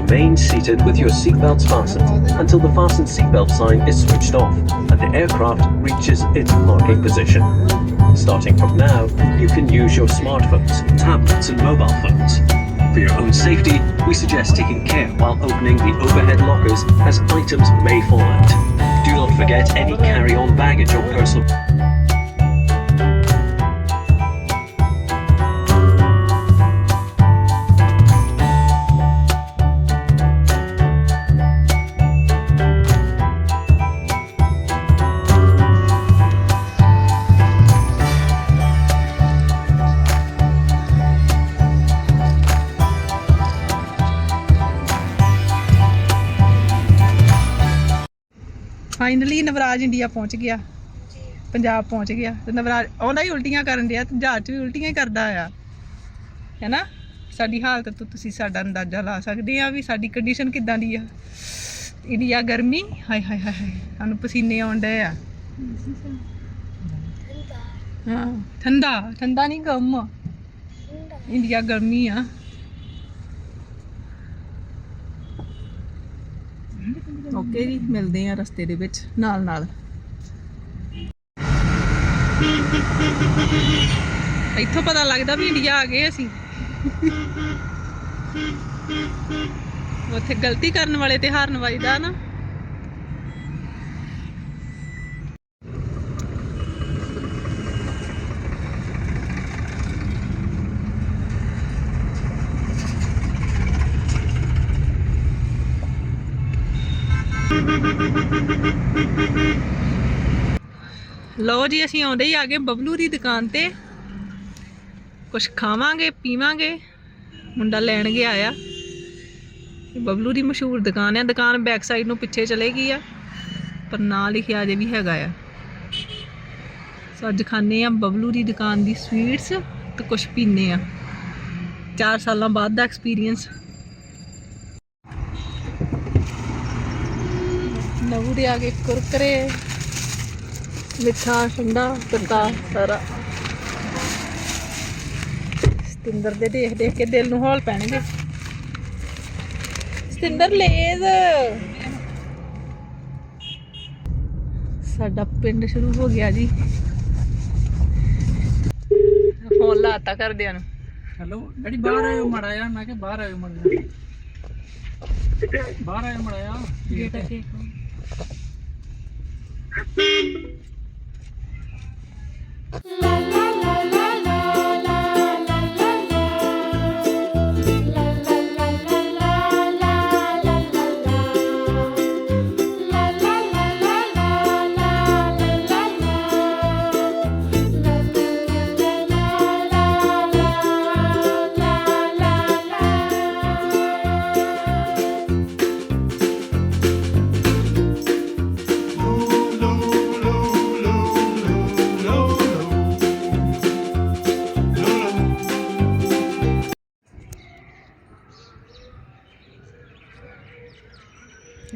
remain seated with your seatbelts fastened until the fasten seatbelt sign is switched off and the aircraft reaches its parking position. Starting from now, you can use your smartphones, tablets, and mobile phones. For your own safety, we suggest taking care while opening the overhead lockers as items may fall out. Do not forget any carry-on baggage or personal finally Navraj India ਪਹੁੰਚ ਗਿਆ। ਪੰਜਾਬ ਪਹੁੰਚ ਗਿਆ। ਤੇ ਨਵਰਾਜ ਆਉਂਦਾ ਹੀ ਉਲਟੀਆਂ ਕਰਨ ਡਿਆ ਤੇ ਜਹਾਜ਼ 'ਚ ਵੀ ਉਲਟੀਆਂ ਹੀ ਕਰਦਾ ਆ। ਹੈਨਾ? ਸਾਡੀ ਹਾਲਤ ਤੋਂ ਤੁਸੀਂ ਸਾਡਾ ਅੰਦਾਜ਼ਾ ਲਾ ਸਕਦੇ ਆ ਵੀ ਸਾਡੀ ਕੰਡੀਸ਼ਨ ਕਿੱਦਾਂ ਦੀ ਆ। ਇੰਡੀਆ ਗਰਮੀ ਹਾਏ ਹਾਏ ਹਾਏ ਸਾਨੂੰ ਪਸੀਨੇ ਆਉਣ ਡਏ ਆ। ਹਾਂ ਠੰਡਾ ਠੰਡਾ ਨਹੀਂ ਗਰਮ ਇੰਡੀਆ ਗਰਮੀ ਆ। ਓਕੇ ਜੀ, ਮਿਲਦੇ ਆ ਰਸਤੇ ਦੇ ਵਿੱਚ, ਨਾਲ ਨਾਲ। ਇੱਥੋਂ ਪਤਾ ਲੱਗਦਾ ਵੀ ਇੰਡੀਆ ਆ ਗਏ ਅਸੀਂ। ਉੱਥੇ ਗਲਤੀ ਕਰਨ ਵਾਲੇ ਤੇ ਹਾਰਨ ਵੱਜਦਾ ਨਾ। ਲਓ ਜੀ, ਅਸੀਂ ਆਉਂਦੇ ਹੀ ਆ ਗਏ ਬਬਲੂ ਦੀ ਦੁਕਾਨ ਤੇ। ਕੁਝ ਖਾਵਾਂਗੇ, ਪੀਵਾਂਗੇ। ਮੁੰਡਾ ਲੈਣ ਗਿਆ ਆਇਆ ਬਬਲੂ ਦੀ ਮਸ਼ਹੂਰ ਦੁਕਾਨ ਹੈ ਦੁਕਾਨ ਬੈਕ ਸਾਈਡ ਨੂੰ ਪਿੱਛੇ ਚਲੇ ਗਈ ਆ, ਪਰ ਨਾਂ ਲਿਖਿਆ ਅਜੇ ਵੀ ਹੈਗਾ ਆ। ਸੋ ਅੱਜ ਖਾਣੇ ਆ ਬਬਲੂ ਦੀ ਦੁਕਾਨ ਦੀ ਸਵੀਟਸ ਤੇ ਕੁਝ ਪੀਨੇ ਆ। 4 ਸਾਲਾਂ ਬਾਅਦ ਦਾ ਐਕਸਪੀਰੀਅੰਸ ਨਵੂ ਦੇ ਆ ਗਏ ਕੁਰਕਰੇ। ਮਿੱਠਾ ਠੰਡਾ ਤੱਤਾ ਸਾਰਾ। ਸਤਿੰਦਰ ਦੇ ਦੇਖ ਦੇਖ ਕੇ ਦਿਲ ਨੂੰ ਹੌਲ ਪੈਣਗੇ। ਸਤਿੰਦਰ ਲੇਜ਼। ਸਾਡਾ ਪਿੰਡ ਸ਼ੁਰੂ ਹੋ ਗਿਆ ਜੀ। ਫੋਨ ਲਾਤਾ ਕਰਦਿਆਂ ਨੂੰ। ਹੈਲੋ ਡੈਡੀ ਬਾਹਰ ਆਇਓ ਮੜਾ ਆ ਮੈਂ ਕਿ ਬਾਹਰ ਆਇਓ ਮੜਾ ਬਾਹਰ ਆਇਓ ਮੜਾ ਆ ਗੇਟ ਅੱਗੇ La, la.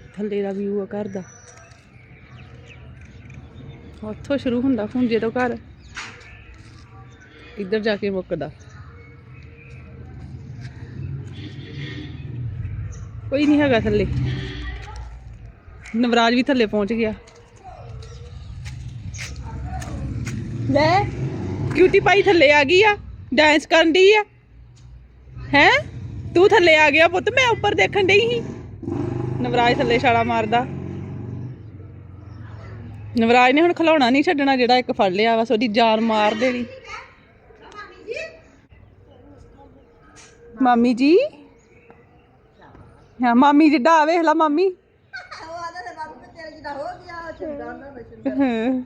ਥੱਲੇ ਦਾ ਵਿਊ ਆ ਘਰ ਦਾ। ਉੱਥੋਂ ਸ਼ੁਰੂ ਹੁੰਦਾ ਖੁੰਝੇ ਤੋਂ ਘਰ। ਇੱਧਰ ਜਾ ਕੇ ਮੁੱਕਦਾ। ਕੋਈ ਨਹੀਂ ਹੈਗਾ ਥੱਲੇ। ਨਵਰਾਜ ਵੀ ਥੱਲੇ ਪਹੁੰਚ ਗਿਆ। ਲੈ ਕਿਊਟੀ ਪਾਈ ਥੱਲੇ ਆ ਗਈ ਆ ਡਾਂਸ ਕਰਨ ਦੀ ਆ। ਹੈ? ਤੂੰ ਥੱਲੇ ਆ ਗਿਆ ਪੁੱਤ, ਮੈਂ ਉੱਪਰ ਦੇਖਣ ਡਈ ਸੀ। ਨਵਰਾਜ ਥੱਲੇ ਛਾਲਾ ਮਾਰਦਾ। ਨਵਰਾਜ ਨੇ ਹੁਣ ਖਿਲਾਉਣਾ ਨਹੀਂ ਛੱਡਣਾ ਜਿਹੜਾ ਇੱਕ ਫੜ ਲਿਆ ਬਸ ਉਹਦੀ ਜਾਨ ਮਾਰ ਦੇਣੀ। ਮਾਮੀ ਜੀ? ਹਾਂ ਮਾਮੀ ਜਿੱਡਾ ਆ ਵੇਖ ਲਾ ਮਾਮੀ। ਹਾਂ।